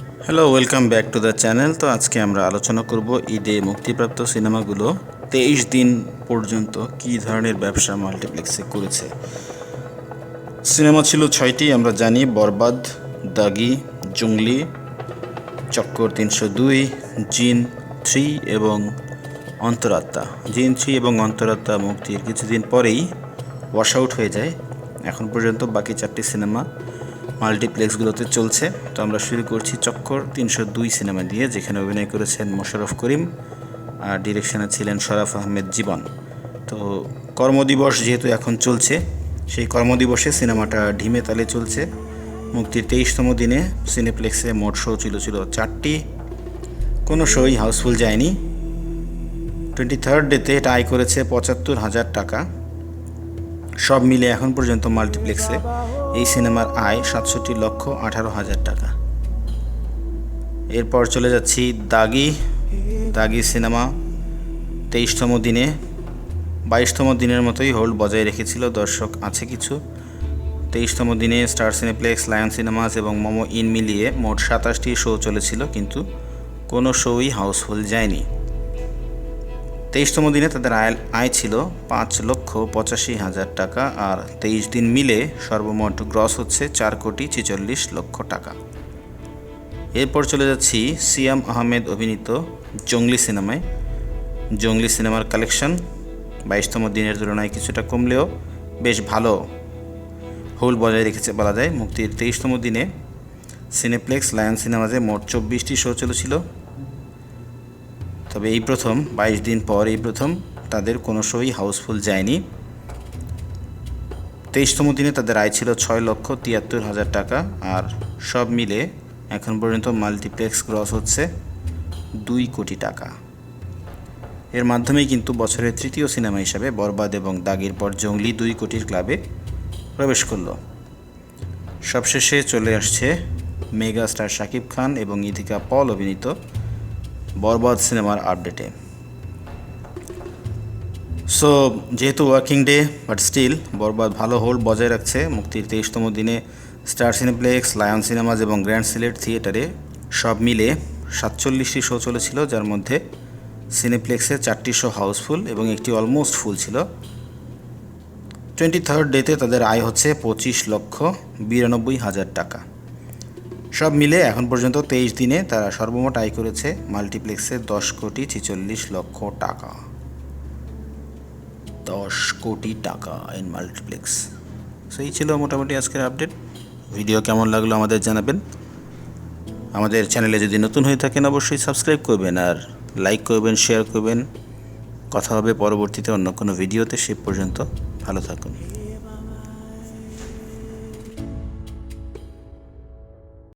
Hello welcome back to the channel তো আজকে আমরা আলোচনা করব ঈদে মুক্তিপ্রাপ্ত সিনেমাগুলো তেইশ দিন পর্যন্ত কী ধরনের ব্যবসা মাল্টিপ্লেক্সে করেছে। সিনেমা ছিল ছয়টি, আমরা জানি বরবাদ, দাগি জঙ্গলি চক্কর তিনশো দুই, জিন থ্রি এবং অন্তরাত্মা। জিন থ্রি এবং অন্তরাত্মা মুক্তির কিছুদিন পরেই ওয়াশ আউট হয়ে যায়। এখন পর্যন্ত বাকি চারটি সিনেমা মাল্টিপ্লেক্সগুলোতে চলছে। তো আমরা শুরু করছি চক্কর তিনশো দুই সিনেমা দিয়ে যেখানে অভিনয় করেছেন মোশাররফ করিম আর ডিরেকশনে ছিলেন শরাফ আহমেদ জীবন। তো কর্মদিবস যেহেতু এখন চলছে, সেই কর্মদিবসে সিনেমাটা ঢিমে তালে চলছে। মুক্তির তেইশতম দিনে সিনেপ্লেক্সে মোট শো ছিল ছিল চারটি। কোনো শোই হাউসফুল যায়নি। টোয়েন্টি থার্ড ডেতে এটা আয় করেছে পঁচাত্তর হাজার টাকা। সব মিলে এখন পর্যন্ত মাল্টিপ্লেক্সে এই সিনেমার আয় সাতষট্টি লক্ষ আঠারো হাজার টাকা। এরপর চলে যাচ্ছি দাগি দাগি সিনেমা। তেইশতম দিনে, বাইশতম দিনের মতোই হোল্ড বজায় রেখেছিল দর্শক আছে কিছু। তেইশতম দিনে স্টার সিনেপ্লেক্স, লায়ন সিনেমাস এবং মোমো ইন মিলিয়ে মোট সাতাশটি শো চলেছিল, কিন্তু কোনো শোই হাউসফুল যায়নি। তেইশতম দিনে তাদের আয় আয় ছিল পাঁচ লক্ষ পঁচাশি হাজার টাকা আর তেইশ দিন মিলে সর্বমোট গ্রস হচ্ছে চার কোটি ছেচল্লিশ লক্ষ টাকা। এরপর চলে যাচ্ছি সিয়াম আহমেদ অভিনীত জঙ্গলি সিনেমায়। জঙ্গলি সিনেমার কালেকশন বাইশতম দিনের তুলনায় কিছুটা কমলেও বেশ ভালো। হোল বজায় রেখেছে বলা যায় মুক্তির তেইশতম দিনে। সিনেপ্লেক্স লায়ন সিনেমাজে মোট চব্বিশটি শো চলেছিল। তবে এই প্রথম, বাইশ দিন পর এই প্রথম, তাদের কোনো শোই হাউসফুল যায়নি। তেইশতম দিনে তাদের আয় ছিল ছয় লক্ষ তিয়াত্তর হাজার টাকা, আর সব মিলে এখন পর্যন্ত মাল্টিপ্লেক্স গ্রস হচ্ছে দুই কোটি টাকা। এর মাধ্যমেই কিন্তু বছরের তৃতীয় সিনেমা হিসাবে বরবাদ এবং দাগির পর জঙ্গলি দুই কোটির ক্লাবে প্রবেশ করল। সবশেষে চলে আসছে মেগা স্টার শাকিব খান এবং ইথিকা পল অভিনীত বরবাদ সিনেমার আপডেটে। সো যেহেতু working day but still Borbaad ভালো হোল্ড বজায় রাখছে। মুক্তির তেইশতম দিনে স্টার সিনেপ্লেক্স, লায়ন সিনেমাজ এবং গ্র্যান্ড সিলেট থিয়েটারে সব মিলে সাতচল্লিশটি শো চলেছিল, যার মধ্যে সিনেপ্লেক্সে চারটি শো হাউসফুল এবং একটি অলমোস্ট ফুল ছিল। টোয়েন্টি থার্ড ডেতে তাদের আয় হচ্ছে পঁচিশ লক্ষ বিরানব্বই হাজার টাকা। সব মিলে এখন পর্যন্ত তেইশ দিনে তারা সর্বমোট আয় করেছে মাল্টিপ্লেক্সে দশ কোটি ছেচল্লিশ লক্ষ টাকা। দশ কোটি টাকা ইন মাল্টিপ্লেক্স সেই ছিল মোটামুটি আজকের আপডেট ভিডিও কেমন লাগল আমাদের জানাবেন। আমাদের চ্যানেলে যদি নতুন হয়ে থাকেন, অবশ্যই সাবস্ক্রাইব করবেন আর লাইক করবেন শেয়ার করবেন। কথা হবে পরবর্তীতে অন্য কোনো ভিডিওতে সে পর্যন্ত ভালো থাকুন।